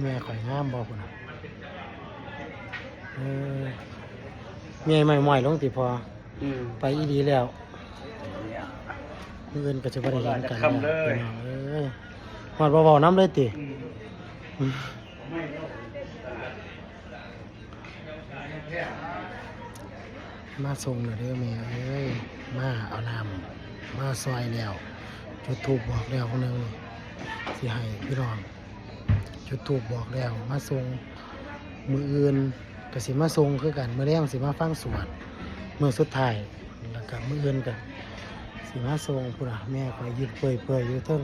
แม่ข่อยงามบ่พุ่นน่ะเออเมียใหม่ๆลงติพอ อืมไปอีดีแล้วมื้ออื่นก็จะบ่ได้เห็นกันคำเลยพี่น้องเอ้ยฮอดบ่เว้าน้ำเลยติอืมอืมมาส่งเลยเด้อแม่เอ้ยมาเอาน้ำมาซอยแล้วจุดทูบบอกแล้วคนหนึงสิให้พี่น้อง จุดทูบบอกแล้ว มาส่งมืออื่นก็สิมาส่งคือกันมือแรงสิมาฟังสวดมือสุดท้ายแล้วก็มืออื่นกันสิมาส่งพุ่นอะแม่ก็ยืนเปื่อยเปื่อยๆอยู่เทั้ง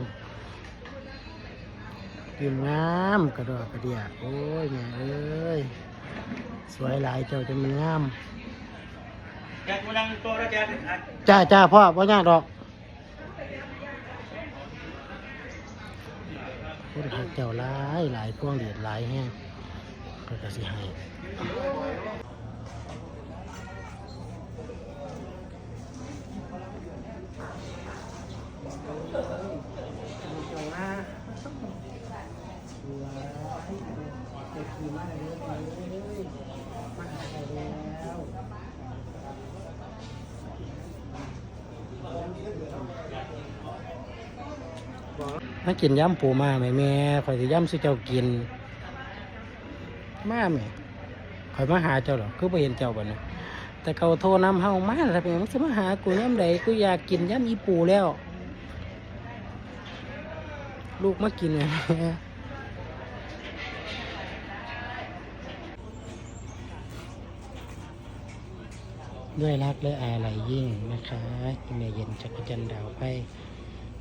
ยืนงามกระดอกกระเดียโอ้ยแม่เอ้ยสวยหลายเจ้าจะมันงามแกกูนั่งโต๊ะแล้วแกจ้าจ้าพ่อพ่อยากดอก คนหักเจ้าหลายหลายพวงเดียดหลายแห้งก็จะสิให้มา กินยำปูมาแม่แม่ข่อยสิยำสิเจ้ากิน มาแม่ข่อยมาหาเจ้าหรอคือบ่เห็นเจ้าบ่เนี่ยแต่เขาโทรนำเฮามาแล้วเป็นมันสิมาหากูยำใดกูอยากกินยำอีปูแล้ว ลูกมากินแม่แม่ด้วยรักและอาลัยยิ่งนะคะอีเมเย็นจักรจันดาวไป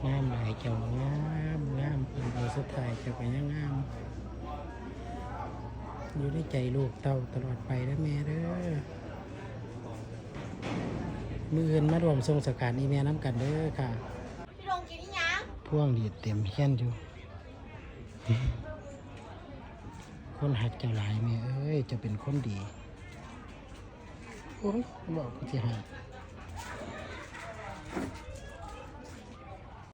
งามหลายเจ้างามงามเป็นเบอร์สุดท้ายเจ้าไปยังงามอยู่ในใจลูกเต้าตลอดไปนะแม่เด้อมืออื่นมารวมทรงสการอีเมลน้ำกันเด้อค่ะพี่ลงกินนี่ยังพ่วงดีดเต็มแค้นอยู่ คนหักเจ้าหลายแม่เอ้ยจะเป็นคนดีโอ้ยบอกกูจะหัก